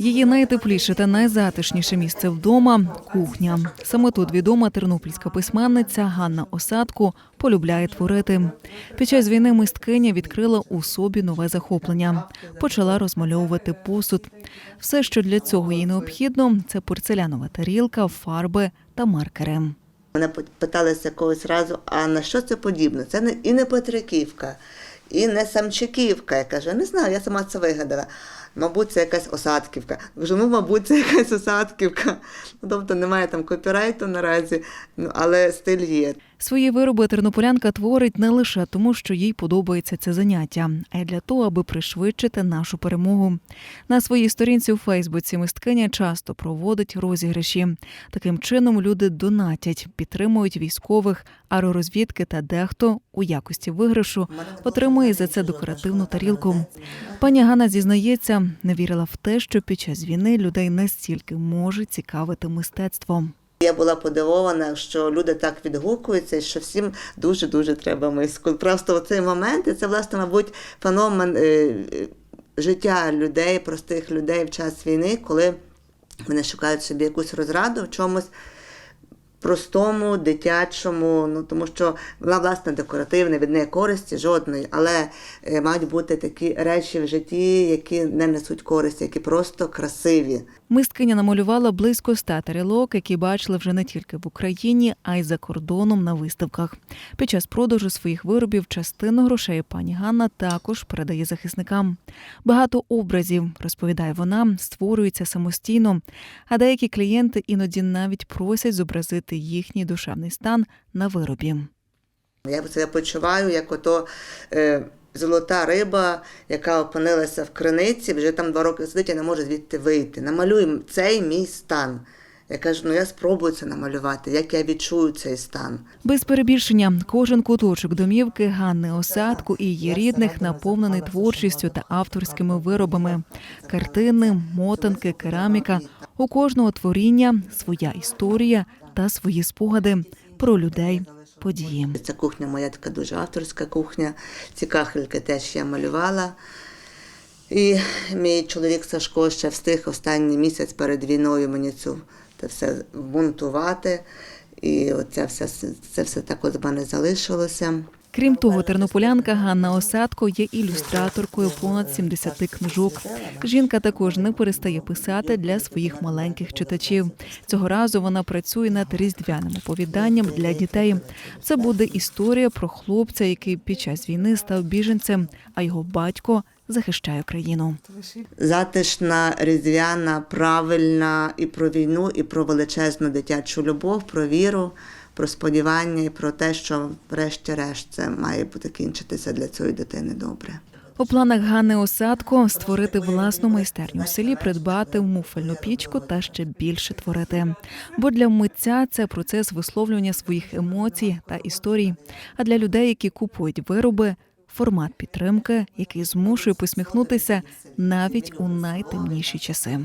Її найтепліше та найзатишніше місце вдома кухня. Саме тут відома тернопільська письменниця Ганна Осадко полюбляє творити. Під час війни мисткиня відкрила у собі нове захоплення. Почала розмальовувати посуд. Все, що для цього їй необхідно, це порцелянова тарілка, фарби та маркери. Мене питалися когось разу, а на що це подібне? Це не і не Петриківка, і не Самчиківка. Я кажу, не знаю, я сама це вигадала. Мабуть, це якась осадківка. Кажу, ну, мабуть, це якась осадківка. Ну, тобто немає там копірайту наразі, ну, але стиль є. Свої вироби тернополянка творить не лише тому, що їй подобається це заняття, а й для того, аби пришвидшити нашу перемогу. На своїй сторінці у Фейсбуці мисткиня часто проводить розіграші. Таким чином люди донатять, підтримують військових, аеророзвідки та дехто у якості виграшу отримує за це декоративну тарілку. Пані Ганна зізнається, не вірила в те, що під час війни людей настільки може цікавити мистецтвом. Я була подивована, що люди так відгукуються, що всім дуже-дуже треба миску. Просто в цей момент, і це, власне, мабуть, феномен е, е, життя людей, простих людей в час війни, коли вони шукають собі якусь розраду в чомусь простому, дитячому, ну тому що вона власне декоративна, від неї користі жодної, але е, мають бути такі речі в житті, які не несуть користі, які просто красиві. Мисткиня намалювала близько ста тарілок, які бачили вже не тільки в Україні, а й за кордоном на виставках. Під час продажу своїх виробів частину грошей пані Ганна також передає захисникам. Багато образів, розповідає вона, створюється самостійно, а деякі клієнти іноді навіть просять зобразити їхній душевний стан на виробі. Я себе почуваю, як ото е, золота риба, яка опинилася в криниці, вже там два роки сидить і не може звідти вийти. Намалюй цей мій стан. Я кажу, ну я спробую це намалювати, як я відчую цей стан. Без перебільшення, кожен куточок домівки Ганни Осадку і її рідних наповнений творчістю та авторськими виробами: картини, мотанки, кераміка. У кожного творіння своя історія та свої спогади про людей, події. Ця кухня моя така дуже авторська кухня. Ці кахельки теж я малювала. І мій чоловік Сашко ще встиг останній місяць перед війною мені цю це все вмонтувати. І оце все, це все так от мене залишилося. Крім того, тернополянка Ганна Осадко є ілюстраторкою понад 70 книжок. Жінка також не перестає писати для своїх маленьких читачів. Цього разу вона працює над різдвяним оповіданням для дітей. Це буде історія про хлопця, який під час війни став біженцем, а його батько захищає країну. Затишна, різдвяна, правильна і про війну, і про величезну дитячу любов, про віру, про сподівання і про те, що врешті-решт це має бути кінчитися для цієї дитини добре. У планах Ганни Осадко створити власну майстерню у селі, придбати муфельну пічку та ще більше творити. Бо для митця це процес висловлювання своїх емоцій та історій. А для людей, які купують вироби, формат підтримки, який змушує посміхнутися навіть у найтемніші часи.